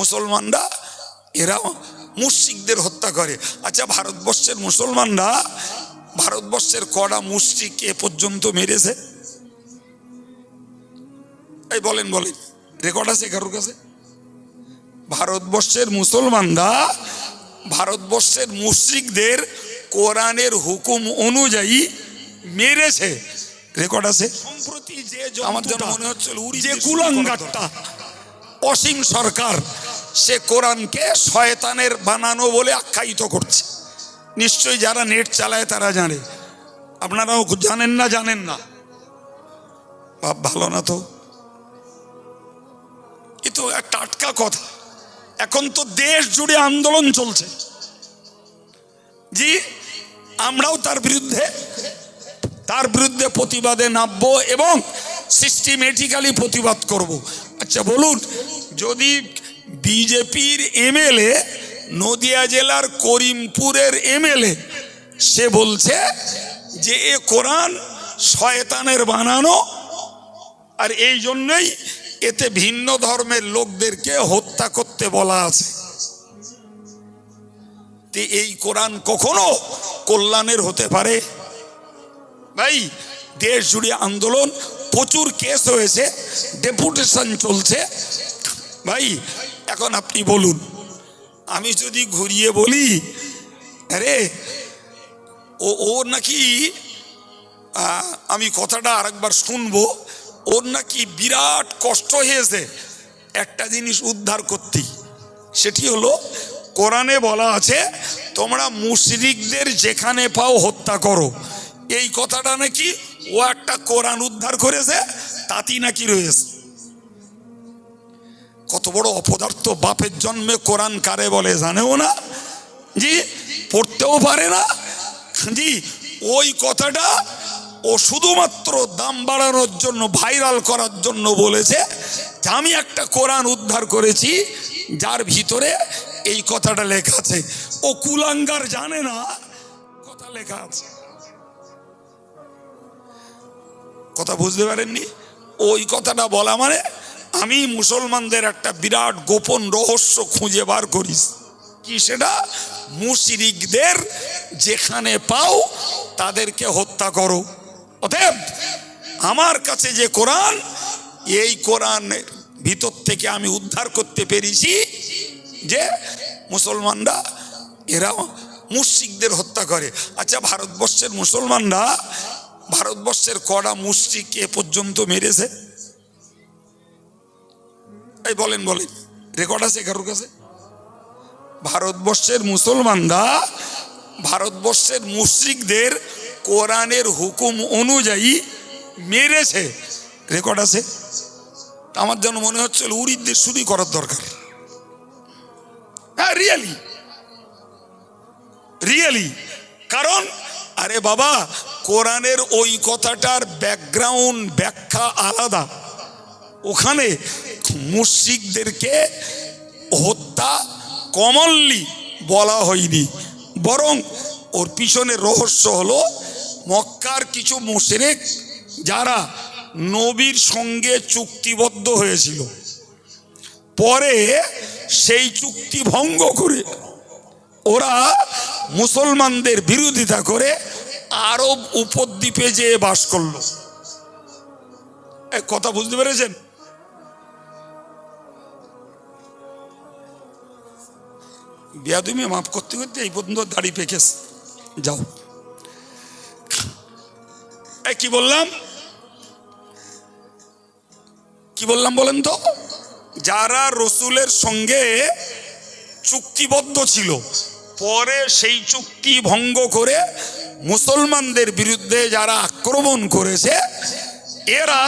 মুসলমানরা এরা মুশরিকদের হত্যা করে। আচ্ছা ভারতবর্ষের মুসলমানরা ভারতবর্ষের কড়া মুশরিক এ পর্যন্ত মেরেছে? এই বলেন বলেন রেকর্ড আছে কারোর কাছে? ভারতবর্ষের মুসলমানরা ভারতবর্ষের মুশরিকদের কোরআনের হুকুম অনুযায়ী মেরেছে। রেকর্ড আছে? সম্প্রতি যে আমার যেন মনে হচ্ছিল যে কুলাঙ্গারটা অসীম সরকার সে কোরআনকে শয়তানের বানানো বলে আখ্যায়িত করছে। নিশ্চয়ই যারা নেট চালায় তারা জানে। আপনারাও জানেন না জানেন না। বাপ, ভালো না তো? এ তো এক টাটকা কথা। এখন তো দেশ জুড়ে আন্দোলন চলছে। জি, আমরাও তার বিরুদ্ধে তার বিরুদ্ধে প্রতিবাদে নামবো এবং সিস্টেমেটিক্যালি প্রতিবাদ করব। আচ্ছা বলুন, যদি বিজেপির এমএলএ, নদিয়া জেলার করিমপুরের এমএলএ। সে বলছে যে, এ কোরআন শয়তানের বানানো আর এই জন্যই এতে ভিন্ন ধর্মের লোকদেরকে হত্যা করতে বলা আছে। এই কোরআন কখনো কল্যাণের হতে পারে? ভাই, দেশ জুড়ে আন্দোলন প্রচুর কেস হয়েছে, ডেপুটেশন চলছে। ভাই এখন আপনি বলুন, আমি যদি ঘুরিয়ে বলি, আরে, ও ওর নাকি আমি কথাটা আরেকবার শুনব ওর নাকি বিরাট কষ্ট হয়েছে একটা জিনিস উদ্ধার করতে। সেটি হলো, কোরআনে বলা আছে, তোমরা মুশরিকদের যেখানে পাও হত্যা করো। এই কথাটা নাকি ও একটা কোরআন উদ্ধার করেছে, তাতেই নাকি রয়েছে। কত বড় অপদার্থ বাপের জন্মে কোরআন কারে বলে, জানেও না? জি, পড়তেও পারে না? জি, ওই কথাটা ও শুধুমাত্র দাম বাড়ানোর জন্য, ভাইরাল করার জন্য বলেছে যে আমি একটা কোরআন উদ্ধার করেছি, যার ভিতরে এই কথাটা লেখা আছে। ও কুলাঙ্গার জানে না, কথা লেখা আছে। কথা বুঝতে পারেননি? ওই কথাটা বলা মানে আমি মুসলমানদের একটা বিরাট গোপন রহস্য খুঁজে বার করিস। কি সেটা? মুশরিকদের যেখানে পাও তাদেরকে হত্যা করো। অতএব আমার কাছে যে কোরআন, এই কোরআনের ভিতর থেকে আমি উদ্ধার করতে পেরেছি যে মুসলমানরা এরা মুশরিকদের হত্যা করে। আচ্ছা ভারতবর্ষের মুসলমানরা ভারতবর্ষের কড়া মুশরিক এ পর্যন্ত মেরেছে? এই বলেন বলেন। রেকর্ড আছে কারোর কাছে? ভারতবর্ষের মুসলমানরা, ভারতবর্ষের মুশরিকদের কোরআনের হুকুম অনুযায়ী মেরেছে। রেকর্ড আছে? আমার যেন মনে হচ্ছিল উড়িদদের শুধুই করার দরকার। হ্যাঁ রিয়েলি রিয়েলি কারণ, আরে বাবা, কোরআনের ওই কথাটার ব্যাকগ্রাউন্ড ব্যাখ্যা আলাদা। ওখানে মুশরিকদেরকে হত্যা কমনলি বলা হয়নি। বরং ওর পিছনে রহস্য হলো, মক্কার কিছু মুশরিক যারা নবীর সঙ্গে চুক্তিবদ্ধ হয়েছিল। পরে সেই চুক্তি ভঙ্গ করে ওরা মুসলমানদের বিরোধিতা করে আরব উপদ্বীপে যেয়ে বাস করল। কথা বুঝতে পেরেছেন? বিয়া তুমি মাফ করতে করতে এই পর্যন্ত দাড়ি পেকেস যাও। এ কি বললাম? কি বললাম বলেন তো? যারা রসুলের সঙ্গে চুক্তিবদ্ধ ছিল, পরে সেই চুক্তি ভঙ্গ করে মুসলমানদের বিরুদ্ধে যারা আক্রমণ করেছে, এরা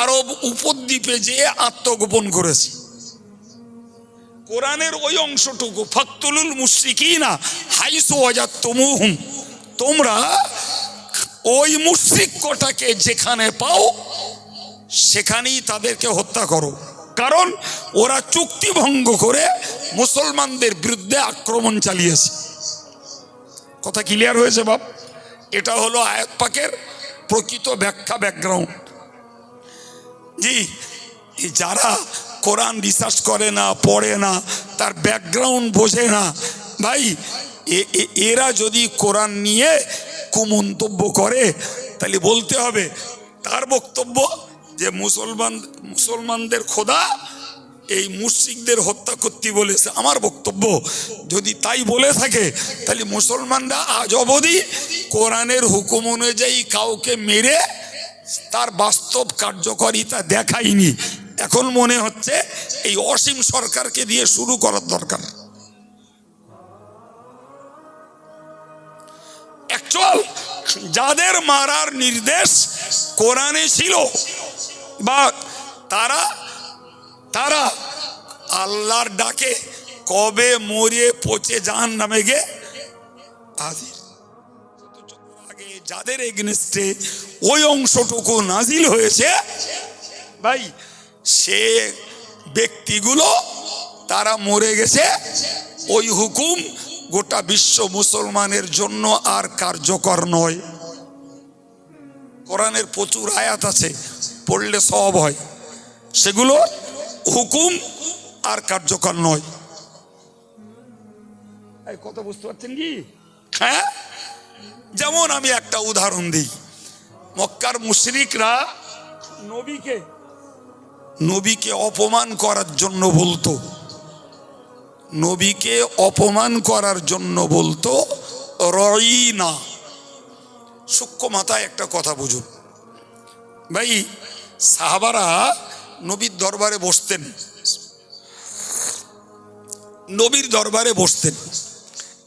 আরব উপদ্বীপে যেয়ে আত্মগোপন করেছে। কোরআনের ওই অংশটুকু, ফাকতুলুল মুশরিকিনা হাইসু ওয়াজাতুমুহুম তোমরা ওই মুশরিক কটাকে যেখানে পাও, সেখানেই তাদেরকে হত্যা করো। কারণ ওরা চুক্তি ভঙ্গ করে মুসলমানদের বিরুদ্ধে আক্রমণ চালিয়েছে। কথা ক্লিয়ার হয়েছে বাপ? এটা হলো আয়াত পাকের প্রকৃত ব্যাখ্যা, ব্যাকগ্রাউন্ড। জি যারা কোরআন রিসার্চ করে না, পড়ে না, তার ব্যাকগ্রাউন্ড বোঝে না। ভাই এরা যদি কোরআন নিয়ে কুমন্তব্য করে, তাহলে বলতে হবে, তার বক্তব্য যে মুসলমান, মুসলমানদের খোদা, এই মুসিকদের হত্যা করতে বলেছে, আমার বক্তব্য। যদি তাই বলে থাকে, তাহলে মুসলমানরা আজ অবধি কোরআনের হুকুম অনুযায়ী কাউকে মেরে তার বাস্তব কার্যকারিতা দেখায়নি। এখন মনে হচ্ছে এই অসীম সরকারকে দিয়ে শুরু করার দরকার। অ্যাকচুয়াল যাদের মারার নির্দেশ কোরআনে ছিল বা তারা তারা আল্লাহর ডাকে কবে মরে পচে যান নামে গে হাজির। আগে যাদের এগনেস্টে ওই অংশটুকু নাজিল হয়েছে, ভাই সে ব্যক্তিগুলো তারা মরে গেছে। ওই হুকুম গোটা বিশ্ব মুসলমানের জন্য আর কার্যকর নয়। কোরআনের প্রচুর আয়াত আছে, পড়লে সব হয়। সেগুলো হুকুম আর কার্যকর নয়। কথা বুঝতে পারছেন কি? হ্যাঁ? যেমন আমি একটা উদাহরণ দিই। মক্কার মুশরিকরা নবীকে নবীকে অপমান করার জন্য বলতো। নবীকে অপমান করার জন্য বলতো, রইনা। সূক্ষ্ম মাথায় একটা কথা বুঝুন। ভাই, সাহাবারা নবীর দরবারে বসতেন। নবীর দরবারে বসতেন।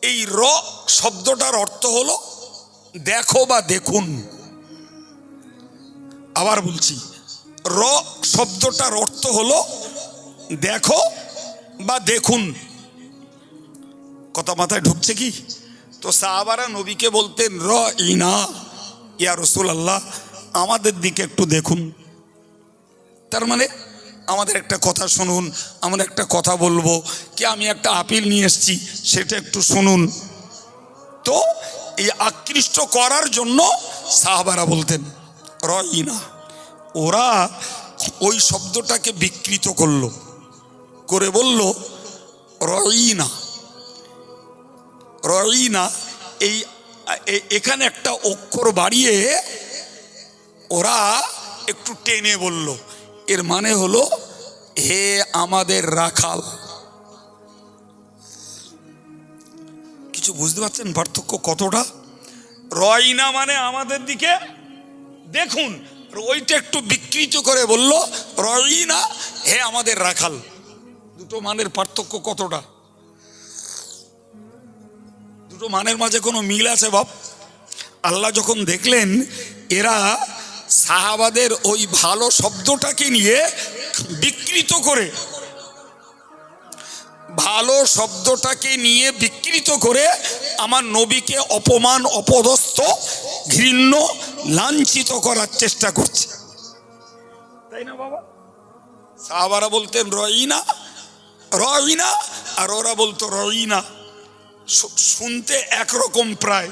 এই র শব্দটার অর্থ হলো, দেখো বা দেখুন। আবার বলছি র শব্দটার অর্থ হলো দেখো বা দেখুন। কথা মাথায় ঢুকছে কি? তো সাহাবারা নবীকে বলতেন, র ইনা, ইয়া রসুল আল্লাহ আমাদের দিকে একটু দেখুন। তার মানে আমাদের একটা কথা শুনুন, আমরা একটা কথা বলব, কি আমি একটা আপিল নিয়ে এসেছি, সেটা একটু শুনুন। তো এই আকৃষ্ট করার জন্য সাহাবারা বলতেন রইনা ওরা ওই শব্দটাকে বিকৃত করল, করে বলল রইনা রইনা এই এখানে একটা অক্ষর বাড়িয়ে ওরা একটু টেনে বলল। এর মানে হলো, হে আমাদের রাখাল। কিছু বুঝতে পারছেন পার্থক্য কতটা? রয়না মানে আমাদের দিকে, দেখুন ওইটা একটু বিকৃত করে বলল রয়না হে আমাদের রাখাল, দুটো মানের পার্থক্য কতটা? দুটো মানের মাঝে কোনো মিল আছে বাপ? আল্লাহ যখন দেখলেন, এরা সাহাবাদের ওই ভালো শব্দটাকে নিয়ে বিকৃত করে, ভালো শব্দটাকে নিয়ে বিকৃত করে আমার নবীকে অপমান, অপদস্থ, ঘৃণ্য লাঞ্ছিত করার চেষ্টা করছে। তাই না বাবা? সাহাবারা বলতেন রইনা রইনা। আর ওরা বলতো রইনা। শুনতে একরকম প্রায়।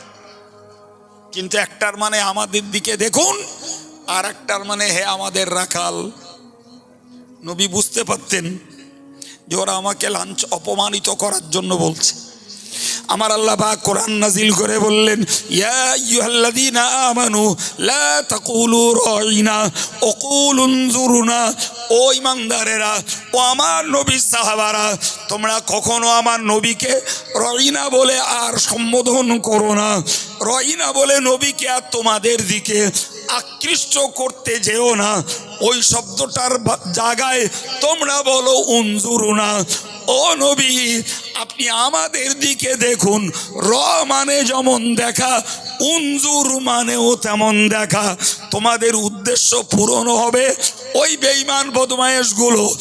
কিন্তু একটার মানে আমাদের দিকে দেখুন আর একটার মানে হে আমাদের রাখাল। নবী বুঝতে পারতেন যে ওরা আমাকে লাঞ্চ অপমানিত করার জন্য বলছে। আমার আল্লাহ পাক কোরআন নাজিল করে বললেন, ইয়া আইয়ুহাল্লাযীনা আমানু, লা তাকুলু রাইনা ওকুলু উনজুরুনা ও ইমানদারেরা ও আমার নবী সাহাবারা, তোমরা কখনো আমার নবীকে রইনা বলে আর সম্বোধন করো না। রইনা বলে নবীকে আর তোমাদের দিকে আকৃষ্ট করতে যেও না। ওই শব্দটার জায়গায় তোমরা বলো, উনজুরুনা ও নবী আপনি আমাদের দিকে দেখুন। র মানে যেমন দেখা উনজুর মানেও তেমন দেখা। তোমাদের উদ্দেশ্য পূরণ হবে ওই বেইমান বদমায়েশগুলো।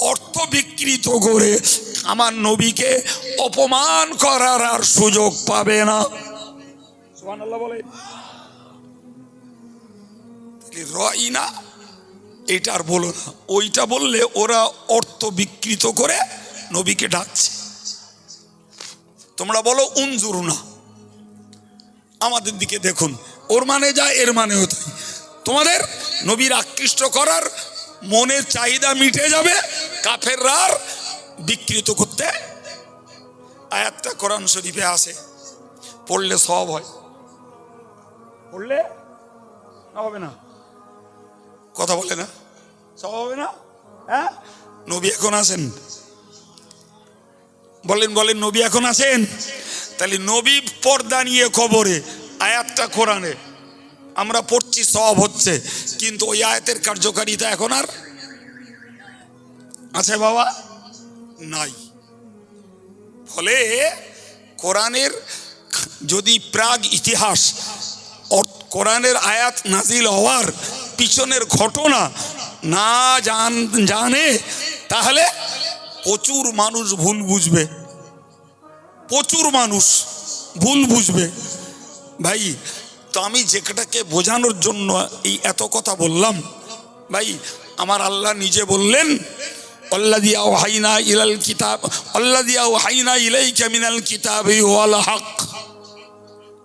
অর্থ বিকৃত করে আমার নবীকে অপমান করার আর সুযোগ পাবে না। বলে। রইনা এইটা আর বলো না। ওইটা বললে ওরা অর্থ বিকৃত করে নবীকে ডাকছে। তোমরা বলো উনজুরু না। আমাদের দিকে দেখুন ওর মানে যা এর মানেও তাই। তোমাদের নবীর আকৃষ্ট করার মনের চাহিদা মিটে যাবে কাফেররার বিকৃত করতে। আয়াতটা কোরআন শরীফে আসে পড়লে সব হয়। পড়লে? না হবে না। কথা বলে না? সব হবে না? হ্যাঁ? নবী এখন আছেন? বলেন বলেন, নবী এখন আছেন? তাহলে নবী পর্দা নিয়ে খবরে আয়াতটা কোরআনে। আমরা পড়ছি, সব হচ্ছে, কিন্তু ওই আয়াতের কার্যকারিতা এখন আর আছে বাবা? নাই। ফলে কোরআনের যদি প্রাগ ইতিহাস কোরআনের আয়াত নাজিল হওয়ার পিছনের ঘটনা না জান, জানে, তাহলে প্রচুর মানুষ ভুল বুঝবে। প্রচুর মানুষ। ভুল বুঝবে। ভাই, তো আমি যেটাকে বোঝানোর জন্য এই এত কথা বললাম, ভাই, আমার আল্লাহ নিজে বললেন অল্লাদিয়া হাইনা ইলাল কিতাব ইলাই মিনাল কিতাব হক।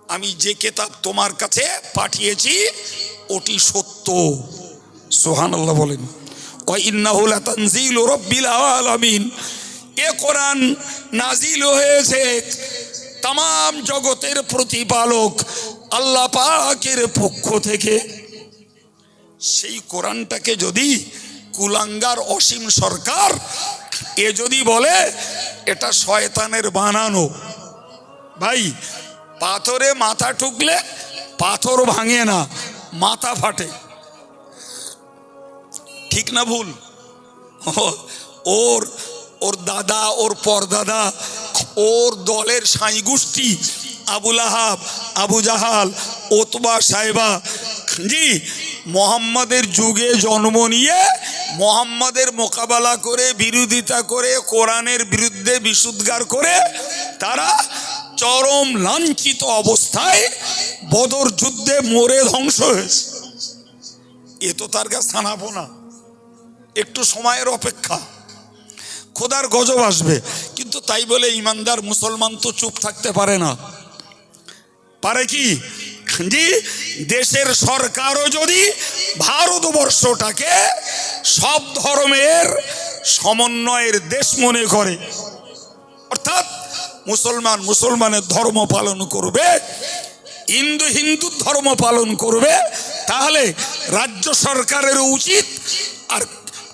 আমি যে কেতাব তোমার কাছে পাঠিয়েছি, ওটি সত্য। সোহান আল্লাহ বলেন ইন্নাহুল তানজিল রব্বিল আলামিন। এ কোরআন নাজিল হয়েছে তাম জগতের প্রতিপালক আল্লাহ পাকের পক্ষ থেকে। সেই কোরআনটাকে যদি কুলাঙ্গার অসীম সরকার, এ যদি বলে, এটা শয়তানের বানানো। ভাই, পাথরে মাথা ঠুকলে পাথর ভাঙে না, মাথা ফাটে। ঠিক না ভুল? ওর ওর দাদা, ওর পরদাদা, ওর দলের সাই গোষ্ঠী আবুল আহাব আবু জাহাল, ওতবা সাহেবা। জি, মোহাম্মদের যুগে জন্ম নিয়ে মোহাম্মদের মোকাবেলা করে, বিরোধিতা করে, কোরআনের বিরুদ্ধে বিশুদ্গার করে, তারা চরম লাঞ্ছিত অবস্থায় বদর যুদ্ধে মরে ধ্বংস হয়েছে। এ তো তার কাছে থানাবো না। একটু সময়ের অপেক্ষা। খোদার গজব আসবে। কিন্তু তাই বলে ইমানদার মুসলমান তো চুপ থাকতে পারে না। পারে কি? জি, দেশের সরকারও যদি ভারতবর্ষটাকে সব ধর্মের সমন্বয়ের দেশ মনে করে, অর্থাৎ মুসলমান মুসলমানের ধর্ম পালন করবে, হিন্দু হিন্দু ধর্ম পালন করবে, তাহলে রাজ্য সরকারের উচিত আর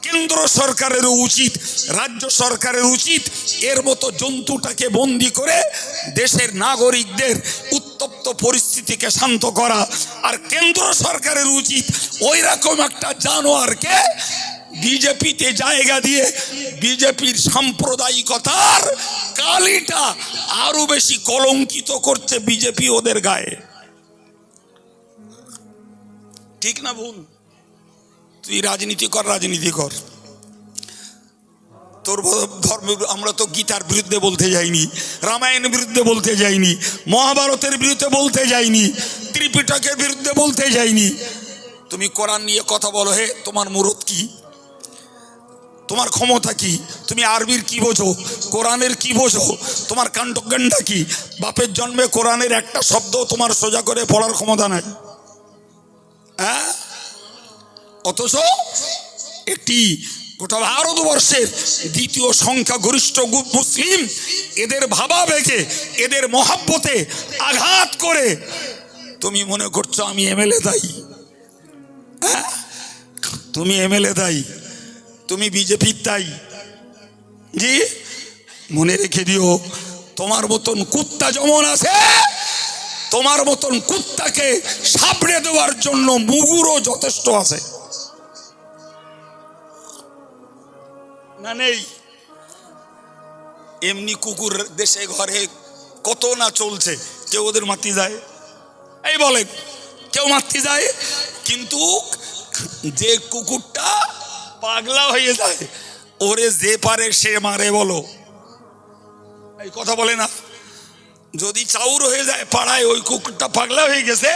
কেন্দ্র সরকারের উচিত, রাজ্য সরকারের উচিত এর মতো জন্তুটাকে বন্দি করে দেশের নাগরিকদের উত্তপ্ত পরিস্থিতিকে শান্ত করা। আর কেন্দ্র সরকারের উচিত ওই রকম একটা জানোয়ারকে বিজেপিতে জায়গা দিয়ে বিজেপির সাম্প্রদায়িকতার কালিটা আরও বেশি কলঙ্কিত করছে বিজেপি ওদের গায়ে। ঠিক না, ভুল? তুই রাজনীতি কর রাজনীতি কর। তোর ধর্ম, আমরা তো গীতার বিরুদ্ধে বলতে যাইনি, রামায়ণের বিরুদ্ধে বলতে যাইনি, মহাভারতের বিরুদ্ধে বলতে যাইনি, ত্রিপিটকের বিরুদ্ধে বলতে যাইনি। তুমি কোরআন নিয়ে কথা বলো, হে, তোমার মুরত কি? তোমার ক্ষমতা কি? তুমি আরবির কি বোঝো? কোরআনের কি বোঝো? তোমার কাণ্ডজ্ঞানটা কি? বাপের জন্মে কোরআনের একটা শব্দ তোমার সোজা করে পড়ার ক্ষমতা নাই। হ্যাঁ? অথচ একটি গোটা ভারতবর্ষের দ্বিতীয় সংখ্যাগরিষ্ঠ মুসলিম এদের ভাবাবেগে এদের মহাব্বতে আঘাত করে। তুমি মনে করছ আমি এমএলএ দায়ী? হ্যাঁ? তুমি এমএলএ দায়ী, তুমি বিজেপির তাই জি, মনে রেখে দিও, তোমার মতন কুত্তা যেমন আছে, তোমার মতন কুত্তাকে সাপড়ে দেওয়ার জন্য মুগুরও যথেষ্ট আছে। নেই। এমনি কুকুর দেশে, ঘরে কত না চলছে, কেউ ওদের মাতি যায়। এই বলে, কেউ মারতে যায়, কিন্তু যে কুকুরটা পাগলা হয়ে যায়, ওরে যে পারে সে মারে বলো। এই কথা বলে না, যদি চাউর হয়ে যায় পাড়ায়, ওই কুকুরটা পাগলা হয়ে গেছে,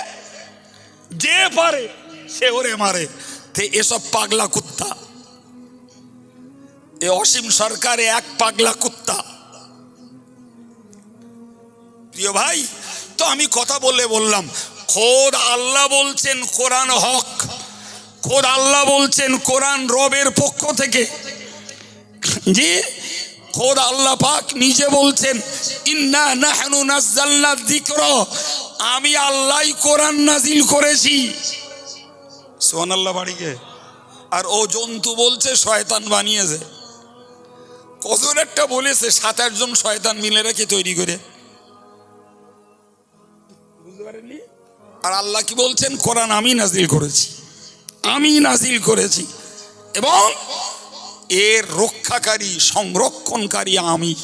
যে পারে সে ওরে মারে। তে এসব পাগলা কুত্তা। এ অসীম সরকারে এক পাগলা কুত্তা। প্রিয় ভাই, তো আমি কথা বলে বললাম, খোদ আল্লাহ বলছেন কোরআন হক, খোদ আল্লাহ বলছেন কোরআন রবের পক্ষ থেকে। জি, খোদ আল্লাহ পাক নিজে বলছেন, ইন্না নাহনু নাজ্জালনা যিকর আমি আল্লাহই কোরআন নাজিল করেছি। সুবহানাল্লাহ বাড়িকে। আর ও জন্তু বলছে, শয়তান বানিয়েছে। কজন একটা বলেছে, সাত আটজন শয়তান মিলে রেখে তৈরি করে। আর আল্লাহ কি বলছেন? কোরআন আমি নাজিল করেছি। আমি নাজিল করেছি। এবং এর রক্ষাকারী, সংরক্ষণকারী আমি।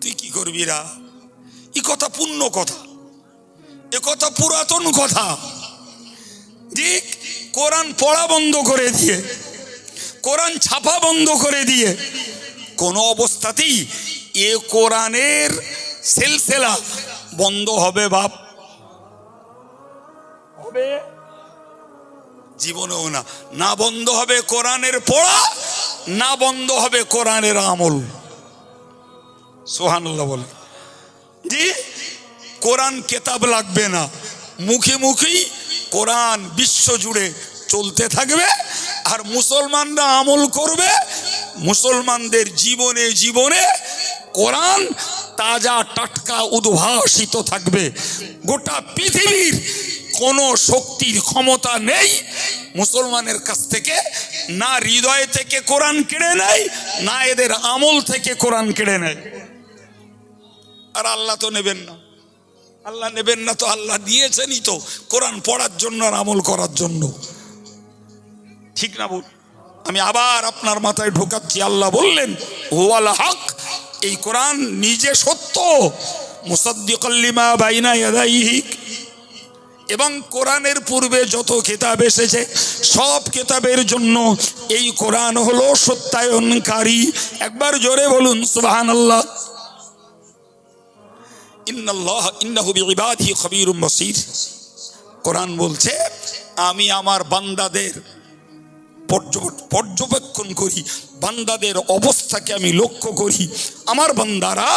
তুই কি করবি রা? এ কথা পূর্ণ কথা। এ কথা পুরাতন কথা। যে কোরআন পড়া বন্ধ করে দিয়ে, কোরআন ছাপা বন্ধ করে দিয়ে কোনো অবস্থাতেই এ কোরআনের সেলসেলা বন্ধ হবে বাপ। হবে? জীবনেও না। না বন্ধ হবে কোরআনের পড়া না বন্ধ হবে কোরআনের আমল। সোহানুল্লাহ বলে। জি কোরআন কেতাব লাগবে না। মুখে মুখেই কোরআন বিশ্ব জুড়ে চলতে থাকবে আর মুসলমানরা আমল করবে মুসলমানদের জীবনে জীবনে কোরআন তাজা টাটকা উদ্ভাসিত থাকবে। গোটা পৃথিবীর কোনো শক্তির ক্ষমতা নেই। মুসলমানের কাছ থেকে না হৃদয় থেকে কোরআন কেড়ে নেয়, না এদের আমল থেকে কোরআন কেড়ে নেয়। আর আল্লাহ তো নেবেন না। আল্লাহ নেবেন না তো আল্লাহ দিয়েছেনই তো কোরআন পড়ার জন্য আর আমল করার জন্য। ঠিক না বল? আমি আবার আপনার মাথায় ঢোকাচ্ছি, আল্লাহ বললেন ওয়াল হক, এই কোরআন নিজে সত্য। মুসাদ্দিকাল্লিমা বাইনা ইয়াদাইহিক এবং কোরআনের পূর্বে যত কিতাব এসেছে, সব কিতাবের জন্য এই কোরআন হলো সত্যায়নকারী। একবার জোরে বলুন, সুবহানাল্লাহ। ইন্নাল্লাহ, ইন্নাহু বিইবাদিহি খবীরুম বসীর। কোরআন বলছে, আমি আমার বান্দাদের পর্যবেক্ষণ করি, বান্দাদের অবস্থাকে আমি লক্ষ্য করি। আমার বান্দারা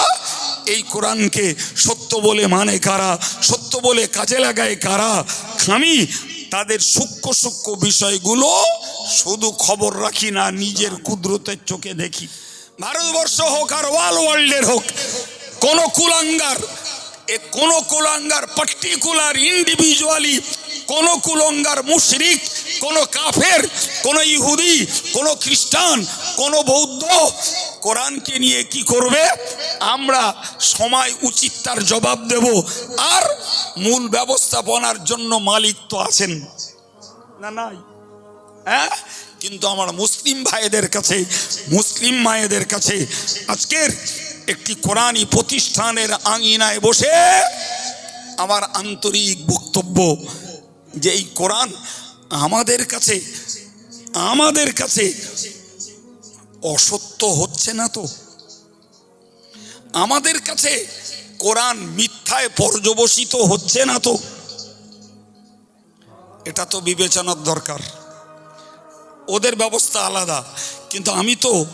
এই কোরআনকে সত্য বলে মানে কারা, সত্য বলে কাজে লাগায় কারা? আমি তাদের সূক্ষ্ম সূক্ষ্ম বিষয়গুলো শুধু খবর রাখি না, নিজের কুদরতের চোখে দেখি। ভারতবর্ষ হোক আর ওয়াল ওয়ার্ল্ডের হোক, কোন কুলাঙ্গার, এ কোন কুলাঙ্গার পার্টিকুলার ইন্ডিভিজুয়ালি কোন কুলঙ্গার মুশরিক কোন কাফের, কোন ইহুদি, কোন খ্রিস্টান, কোন বৌদ্ধ কোরআনকে নিয়ে কি করবে? আমরা সময় উচিত তার জবাব দেব। আর মূল ব্যবস্থাপনার জন্য মালিক তো আছেন। না, নাই। হ্যাঁ? কিন্তু আমার মুসলিম ভাইদের কাছে, মুসলিম মায়েদের কাছে আজকের একটি কোরআনই প্রতিষ্ঠানের আঙিনায় বসে আমার আন্তরিক বক্তব্য যে এই কোরআন আমাদের কাছে আমাদের কাছে অসত্য হচ্ছে না তো? আমাদের কাছে কোরআন মিথ্যায় পর্যবসিত হচ্ছে না তো? এটা তো বিবেচনার দরকার। ওদের ব্যবস্থা আলাদা। কিন্তু আমি তো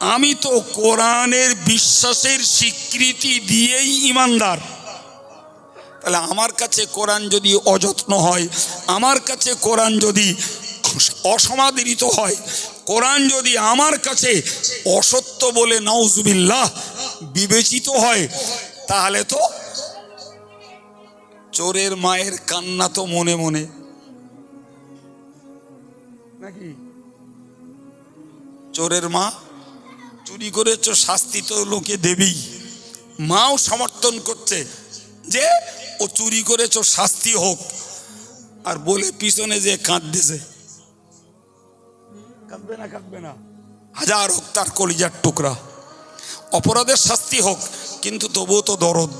আমি তো কোরআনের বিশ্বাসের স্বীকৃতি দিয়েই ইমানদার। তাহলে আমার কাছে কোরআন যদি অযত্ন হয় আমার কাছে কোরআন যদি অসমাদৃত হয়, কোরআন যদি আমার কাছে অসত্য বলে নাউজুবিল্লাহ বিবেচিত হয়, তাহলে তো চোরের মায়ের কান্না তো মনে মনে। নাকি? চোরের মা চুরি করেছ, শাস্তি তো লোকে দেবেই। মাও সমর্থন করছে যে ও চুরি করেছ, শাস্তি হোক। আর বলে পিছনে যে কাঁদতেছে। কাঁদবে না কাঁদবে না। হাজার হোক তার কলিজার টুকরা। অপরাধের শাস্তি হোক কিন্তু তবুও তো দরদ।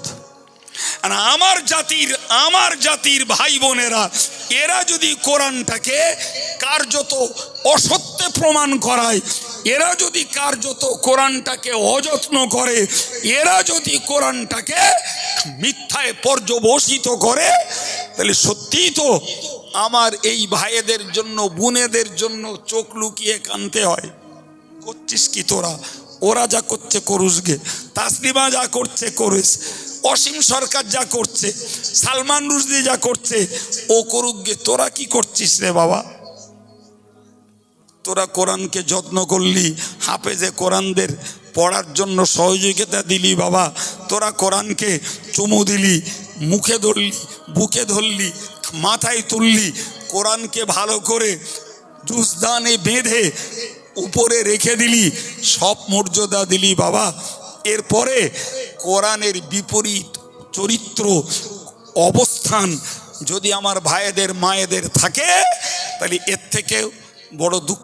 আর আমার জাতির আমার জাতির ভাই বোনেরা এরা যদি কোরআনটাকে কার্যত অসত্যে প্রমাণ করায় এরা যদি কার্যত কোরআনটাকে অযত্ন করে এরা যদি কোরআনটাকে মিথ্যায় পর্যবসিত করে তাহলে সত্যিই তো আমার এই ভাইয়েদের জন্য, বোনেদের জন্য চোখ লুকিয়ে কানতে হয়। করছিস কি তোরা? ওরা যা করছে করুস গে। তাসলিমা যা করছে করিস। অসীম সরকার যা করছে, সালমান রুশদি যা করছে, ও করুক গে। তোরা কি করছিস রে বাবা? তোরা কোরআনকে যত্ন করলি, হাফেজে কোরআনদের পড়ার জন্য সহযোগিতা দিলি বাবা। তোরা কোরআনকে চুমু দিলি, মুখে ধরলি বুকে ধরলি, মাথায় তুললি, কোরআনকে ভালো করে জুসদানে বেঁধে উপরে রেখে দিলি, সব মর্যাদা দিলি বাবা। এরপরে কোরআনের বিপরীত চরিত্র, অবস্থান যদি আমার ভাইদের, মায়েদের থাকে, তাহলে এর থেকে বড় দুঃখ